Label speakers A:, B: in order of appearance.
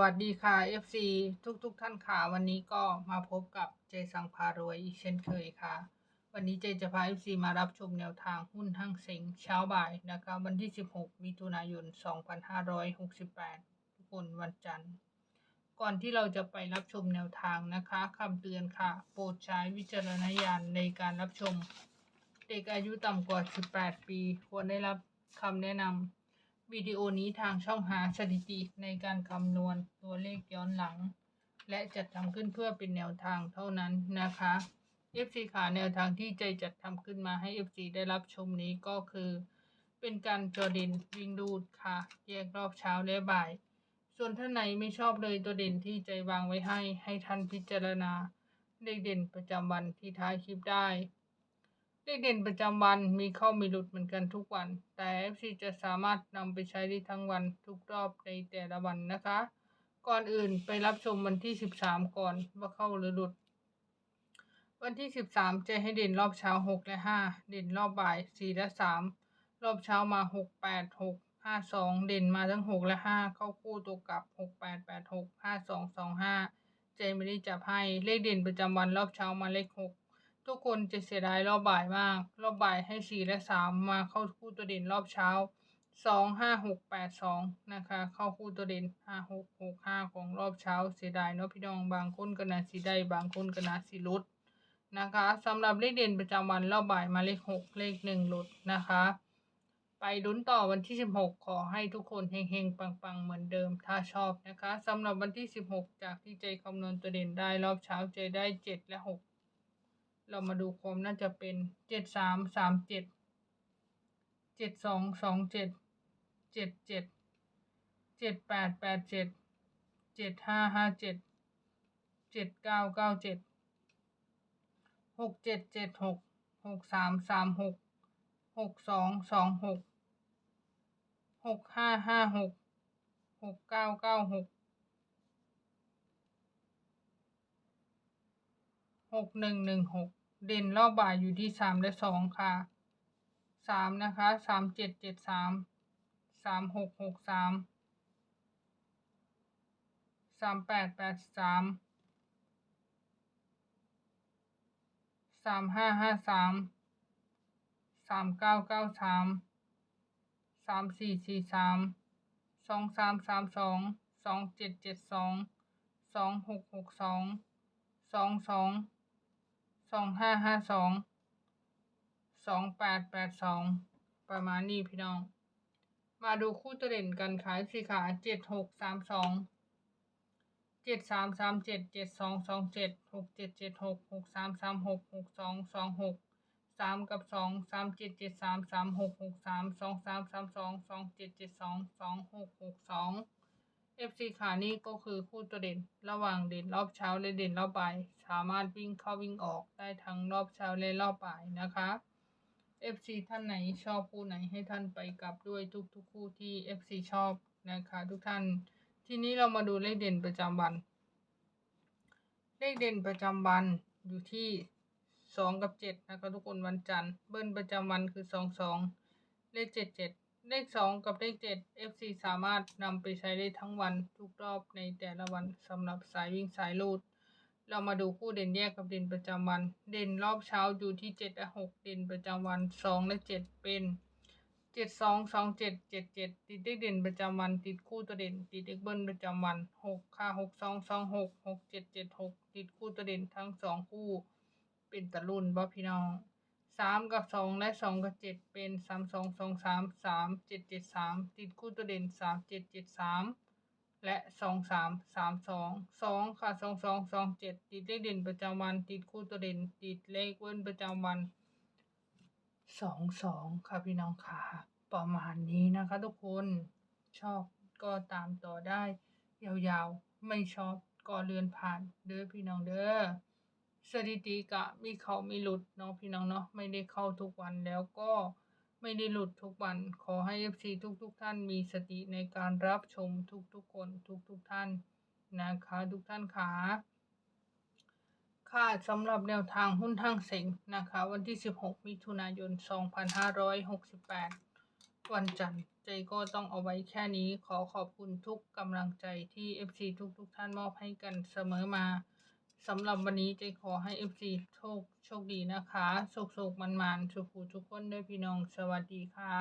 A: วัสดีค่ะ FC ทุกทุกๆท่านค่ะ วันนี้ก็มาพบกับเจสังพารวยอีกเช่นเคยค่ะ วันนี้เจจะพา FC มารับชมแนวทางหุ้นห้างเซ็งเช้าบ่ายนะคะวันที่ 16 มิถุนายน 2568 ทุกคนวันจันทร์ ก่อนที่เราจะไปรับชมแนวทางนะคะคำเตือนค่ะ โปรดใช้วิจารณญาณในการรับชม เด็กอายุต่ำกว่า 18 ปี ควรได้รับคำแนะนำ วิดีโอนี้ทางช่องหาสถิติในการคำนวณตัวเลขย้อนหลัง และจัดทำขึ้นเพื่อเป็นแนวทางเท่านั้นนะคะ FC ขาแนวทางที่ใจจัดทำขึ้นมาให้ FC ได้รับชมนี้ก็คือ เป็นการจอเด่นวิ่งดูดค่ะ แยกรอบเช้าและบ่าย ส่วนท่านไหนไม่ชอบเลยตัวเด่นที่ใจวางไว้ให้ให้ท่านพิจารณาเลขเด่นประจำวันที่ท้ายคลิปได้ เลขเด่นประจำวันมีเข้ามีหลุดเหมือนกันทุกวัน แต่ FC จะสามารถนำไปใช้ได้ทั้งวันทุกรอบในแต่ละวันนะคะ ก่อนอื่นไปรับชมวันที่ 13 ก่อนว่าเข้าหรือหลุด วันที่ 13 จะให้เด่นรอบเช้า 6 และ 5 เด่นรอบบ่าย 4 และ 3 รอบเช้ามา 6 8 6 5 2 เด่นมาทั้ง 6 และ 5 เข้าคู่ตัวกลับ 6 8 8 6 5 2 2 5 ใจไม่ได้จับให้เลขเด่นประจำวันรอบเช้ามาเลข 6 ทุกคนจะเสียดายรอบบ่ายมาก รอบบ่ายให้สี่และสามมาเข้าคู่ตัวเด่นรอบเช้าสองห้าหกแปดสองนะคะ เข้าคู่ตัวเด่นห้าหกหกห้าของรอบเช้า เสียดายเนาะพี่น้องบางคนก็นาสีได้บางคนก็นาสีลุดนะคะสำหรับเลขเด่นประจำวันรอบบ่ายมาเลขหกเลขหนึ่งลดนะคะ ไปลุ้นต่อวันที่สิบหกขอให้ทุกคนเฮงๆ ปังๆ เหมือนเดิมถ้าชอบนะคะสำหรับวันที่สิบหกจากที่ใจคำนวณตัวเด่นได้รอบเช้าใจได้เจ็ดและหก เรามาดูความน่าจะเป็นเจ็ดสามสามเจ็ดเจ็ดสองสองเจ็ดเจ็ดเจ็ดเจ็ดแปดแปดเจ็ดเจ็ดห้าห้าเจ็ดเจ็ดเก้าเก้าเจ็ดหกเจ็ดเจ็ดหกหกสามสามหกหกสองสองหกหกห้าห้าหกหกเก้าเก้าหก กหนึ่งหนึ่งหกเด่นรอบบ่ายอยู่ที่สามและสองค่ะสามนะคะสามเจ็ดเจ็ดสามสามหกหกสามสามแปดแปดสามสามห้าห้าสามสามเก้าเก้าสามสามสี่สี่สามสองสามสามสองสองเจ็ดเจ็ดสองสองหกหกสองสองสอง สองห้าห้าสองสองแปดแปดสองประมาณนี้พี่น้อง มาดูคู่ตัวเด่นกันขายสีขาเจ็ดหกสามสองเจ็ดสามสามเจ็ดเจ็ดสองสองเจ็ดหกเจ็ดเจ็ดหกหกสามสามหกหกสองสองหกสามกับสองสามเจ็ดเจ็ดสามสามหกหกสามสองสามสามสองสองเจ็ดเจ็ดสองสองหกหกสอง FC ขานี่ก็คือคู่ตัวเด่น ระหว่างเด่นรอบเช้าและเด่นรอบบ่าย สามารถวิ่งเข้าวิ่งออกได้ทั้งรอบเช้าและรอบบ่ายนะคะ FC ท่านไหนชอบคู่ไหนให้ท่านไปกลับด้วยทุกๆคู่ที่ FC ชอบนะคะ ทุกท่าน ทีนี้เรามาดูเลขเด่นประจำวัน เลขเด่นประจำวันอยู่ที่สองกับเจ็ดนะคะทุกคนวันจันทร์เบิ้ลประจำวันคือสองสองเลขเจ็ด เลขสองกับเลขเจ็ด FC สามารถนำไปใช้ได้ทั้งวันทุกรอบในแต่ละวันสำหรับสายวิ่งสายลูด เรามาดูคู่เด่นแยกกับเด่นประจำวัน เด่นรอบเช้าอยู่ที่เจ็ดและหกเด่นประจำวันสองและเจ็ดเป็นเจ็ดสองสองเจ็ดเจ็ดเจ็ดติดเลขเด่นประจำวัน ติดคู่ตัวเด่น ติดเลขเบิลประจำวันหกค่ะหกสองสองหกหกเจ็ดเจ็ดหกติดคู่ตัวเด่นทั้งสองคู่ เป็นตะลุนบ่พี่น้อง สามกับสองและสองกับเจ็ดเป็นสามสองสองสามสามเจ็ดเจ็ดสามติดคู่ตัวเด่นสามเจ็ดเจ็ดสามและสองสามสามสองสองค่ะสองสองสองเจ็ดติดเลขเด่นประจำวัน ติดคู่ตัวเด่น ติดเลขเว้นประจำวันสองสองค่ะพี่น้องค่ะ ประมาณนี้นะคะทุกคนชอบก็ตามต่อได้ ยาวๆ ไม่ชอบก็เลื่อนผ่านเด้อพี่น้องเด้อ สถิติกะมีเขามีหลุดเนาะพี่น้องเนาะไม่ได้เข้าทุกวันแล้วก็ไม่ได้หลุดทุกวัน ขอให้ FC ทุกๆทท่านมีสติในการรับชมทุกๆคนทุกๆทท่านนะคะทุกท่านขาค่ะสำหรับแนวทางหุ้นทางเซ็งนะคะ วันที่ 16 มิถุนายน 2568 วันจันทร์ใจก็ต้องเอาไว้แค่นี้ขอขอบคุณทุกกำลังใจที่ FC ทุกทุกๆท่านมอบให้กันเสมอมา สำหรับวันนี้ใจขอให้ FC โชคโชคดีนะคะสุขๆมันๆสุขูทุกคนด้วยพี่น้องสวัสดีค่ะ